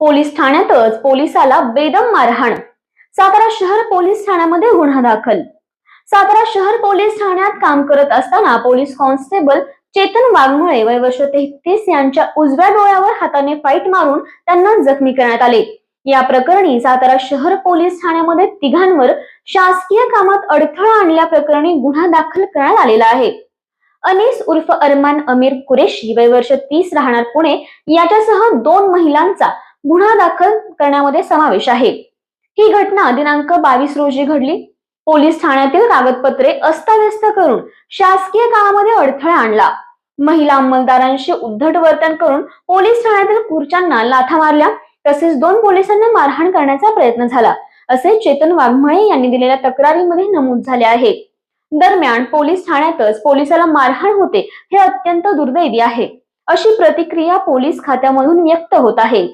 Police ठाण्यातच पोलिसाला बेदम मारहाण. सातारा शहर पोलीस ठाण्यामध्ये गुन्हा दाखल. सातारा शहर पोलीस ठाण्यात काम करत असताना पोलीस कॉन्स्टेबल चेतन वाघमुळे वय वर्ष तेहतीस यांच्या उजव्या डोळ्यावर हाताने फाईट मारून त्यांना जखमी करण्यात आले. या प्रकरणी सातारा शहर पोलीस ठाण्यामध्ये तिघांवर शासकीय कामात अडथळा आणल्या प्रकरणी गुन्हा दाखल करण्यात आलेला आहे. अनिस उर्फ अरमान अमीर कुरेशी वय वर्ष तीस राहणार पुणे याच्यासह दोन महिलांचा गुन्हा दाखल करण्यामध्ये समावेश आहे. ही घटना दिनांक बावीस रोजी घडली. पोलीस ठाण्यातील कागदपत्रे अस्ताव्यस्त करून शासकीय कामामध्ये अडथळा आणला. महिला अंमलदारांशी उद्धट वर्तन करून पोलीस ठाण्यातील खुर्च्यांना लाथा मारल्या. तसेच दोन पोलिसांना मारहाण करण्याचा प्रयत्न झाला असे चेतन वाघमळे यांनी दिलेल्या तक्रारीमध्ये नमूद झाले आहे. दरम्यान पोलीस ठाण्यातच पोलिसाला मारहाण होते हे अत्यंत दुर्दैवी आहे. अशी प्रतिक्रिया पोलीस खात्यामधून व्यक्त होत आहे.